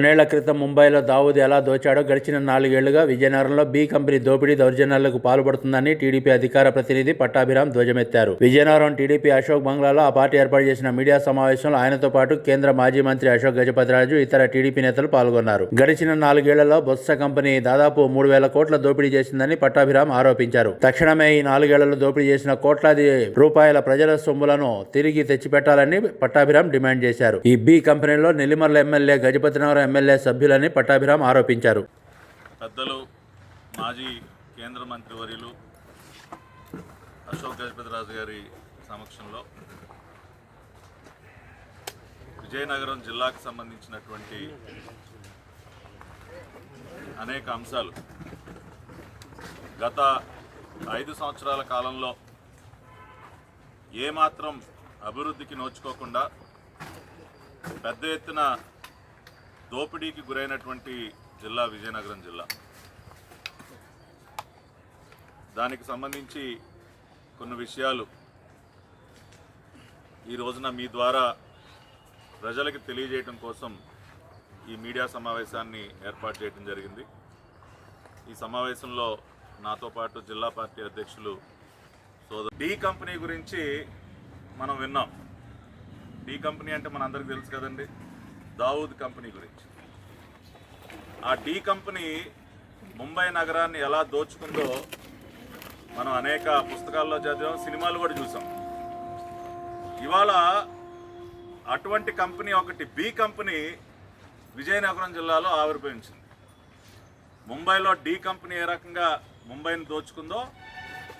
కొన్నేళ్ళ క్రితం ముంబైలో దావూద్ ఎలా దోచాడో గడిచిన నాలుగేళ్ళుగా విజయనగరంలో బి కంపెనీ దోపిడీ దౌర్జన్యాలకు పాల్పడుతుందని టీడీపీ అధికార ప్రతినిధి పట్టాభిరామ్ ధ్వజమెత్తారు. విజయనగరం టీడీపీ అశోక్ బంగ్లాలో ఆ పార్టీ ఏర్పాటు చేసిన మీడియా సమావేశంలో ఆయనతో పాటు కేంద్ర మాజీ మంత్రి అశోక్ గజపతిరాజు ఇతర టీడీపీ నేతలు పాల్గొన్నారు. గడిచిన నాలుగేళ్ళలో బొత్స కంపెనీ దాదాపు మూడు వేల కోట్ల దోపిడీ చేసిందని పట్టాభిరామ్ ఆరోపించారు. తక్షణమే ఈ నాలుగేళ్ళలో దోపిడీ చేసిన కోట్లాది రూపాయల ప్రజల సొమ్ములను తిరిగి తెచ్చిపెట్టాలని పట్టాభిరామ్ డిమాండ్ చేశారు. ఈ బి కంపెనీలో నెల్లిమర్ల ఎమ్మెల్యే గజపతినగరం ఎమ్మెల్యే సభ్యులని పట్టాభిరామ్ ఆరోపించారు. పెద్దలు మాజీ కేంద్ర మంత్రి వర్యులు అశోక్ గజపతిరాజు గారి సమక్షంలో విజయనగరం జిల్లాకు సంబంధించినటువంటి అనేక అంశాలు గత ఐదు సంవత్సరాల కాలంలో ఏమాత్రం అభివృద్ధికి నోచుకోకుండా పెద్ద ఎత్తున దోపిడీకి గురైనటువంటి జిల్లా విజయనగరం జిల్లా. దానికి సంబంధించి కొన్ని విషయాలు ఈ రోజున మీ ద్వారా ప్రజలకు తెలియజేయటం కోసం ఈ మీడియా సమావేశాన్ని ఏర్పాటు చేయడం జరిగింది. ఈ సమావేశంలో నాతో పాటు జిల్లా పార్టీ అధ్యక్షులు సోదరు డి కంపెనీ గురించి మనం విన్నాం. డి కంపెనీ అంటే మన అందరికి తెలుసు కదండి. దావూద్ కంపెనీ గురించి. ఆ డి కంపెనీ ముంబై నగరాన్ని ఎలా దోచుకుందో మనం అనేక పుస్తకాల్లో చదివాం సినిమాలు కూడా చూసాం. ఇవాళ అటువంటి కంపెనీ ఒకటి బి కంపెనీ విజయనగరం జిల్లాలో ఆవిర్భవించింది ముంబైలో డి కంపెనీ ఏ రకంగా ముంబైని దోచుకుందో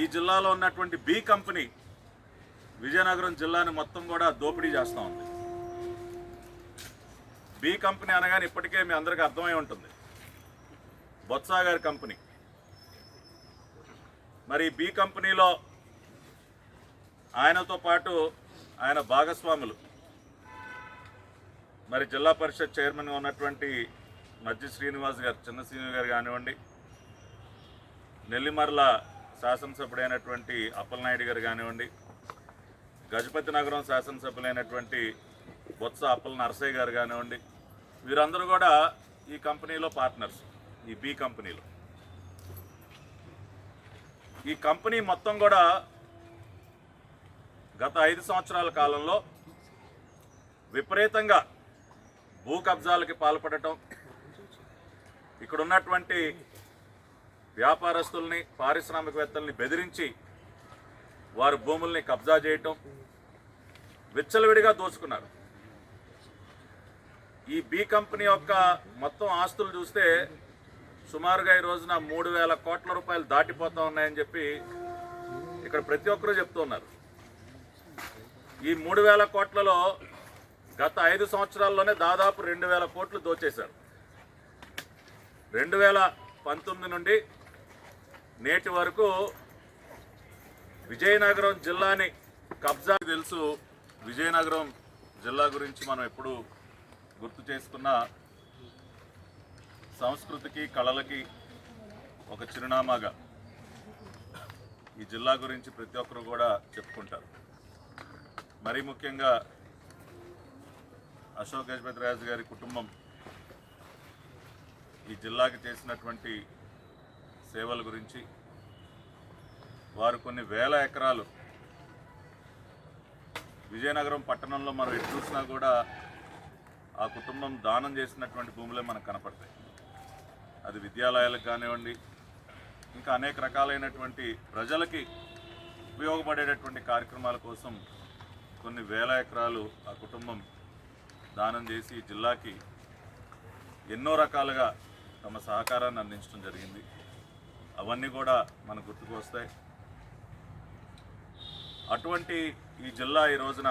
ఈ జిల్లాలో ఉన్నటువంటి బి కంపెనీ విజయనగరం జిల్లాని మొత్తం కూడా దోపిడీ చేస్తూ ఉంది. బి కంపెనీ అనగానే ఇప్పటికే మీ అందరికీ అర్థమై ఉంటుంది. బొత్సా గారి కంపెనీ. మరి బి కంపెనీలో ఆయనతో పాటు ఆయన భాగస్వాములు. మరి జిల్లా పరిషత్ చైర్మన్గా ఉన్నటువంటి మధ్య శ్రీనివాస్ గారు చిన్న శ్రీనివాస్ గారు కానివ్వండి. నెల్లిమర్ల శాసనసభ్యుడైనటువంటి అప్పలనాయుడు గారు కానివ్వండి. గజపతి నగరం శాసనసభ్యులైనటువంటి బొత్స అప్పల నరసయ్య గారు కానివ్వండి. వీరందరూ కూడా ఈ కంపెనీలో పార్ట్నర్స్ ఈ బి కంపెనీలో. ఈ కంపెనీ మొత్తం కూడా గత ఐదు సంవత్సరాల కాలంలో విపరీతంగా భూ కబ్జాలకి పాల్పడటం ఇక్కడ ఉన్నటువంటి వ్యాపారస్తుల్ని పారిశ్రామికవేత్తల్ని బెదిరించి వారి భూముల్ని కబ్జా చేయటం విచ్చలవిడిగా దోచుకున్నారు. ఈ బి కంపెనీ యొక్క మొత్తం ఆస్తులు చూస్తే సుమారుగా ఈ రోజున మూడు వేల కోట్ల రూపాయలు దాటిపోతా ఉన్నాయని చెప్పి ఇక్కడ ప్రతి ఒక్కరూ చెప్తున్నారు ఈ మూడు వేల కోట్లలో గత ఐదు సంవత్సరాల్లోనే దాదాపు రెండు వేల కోట్లు దోచేశారు. రెండు వేల పంతొమ్మిది నుండి నేటి వరకు విజయనగరం జిల్లాని కబ్జా తెలుసు. విజయనగరం జిల్లా గురించి మనం ఎప్పుడు గుర్తు చేసుకున్న సంస్కృతికి కళలకి ఒక చిరునామాగా ఈ జిల్లా గురించి ప్రతి ఒక్కరు కూడా చెప్పుకుంటారు. మరీ ముఖ్యంగా అశోక్ గజపతి రాజు గారి కుటుంబం ఈ జిల్లాకి చేసినటువంటి సేవల గురించి వారు కొన్ని వేల ఎకరాలు విజయనగరం పట్టణంలో మనం ఎటు చూసినా కూడా ఆ కుటుంబం దానం చేసినటువంటి భూములే మనకు కనపడతాయి. అది విద్యాలయాలకు కానివ్వండి ఇంకా అనేక రకాలైనటువంటి ప్రజలకి ఉపయోగపడేటటువంటి కార్యక్రమాల కోసం కొన్ని వేల ఎకరాలు ఆ కుటుంబం దానం చేసి జిల్లాకి ఎన్నో రకాలుగా తమ సహకారాన్ని అందించడం జరిగింది. అవన్నీ కూడా మనకు గుర్తుకు వస్తాయి అటువంటి ఈ జిల్లా ఈ రోజున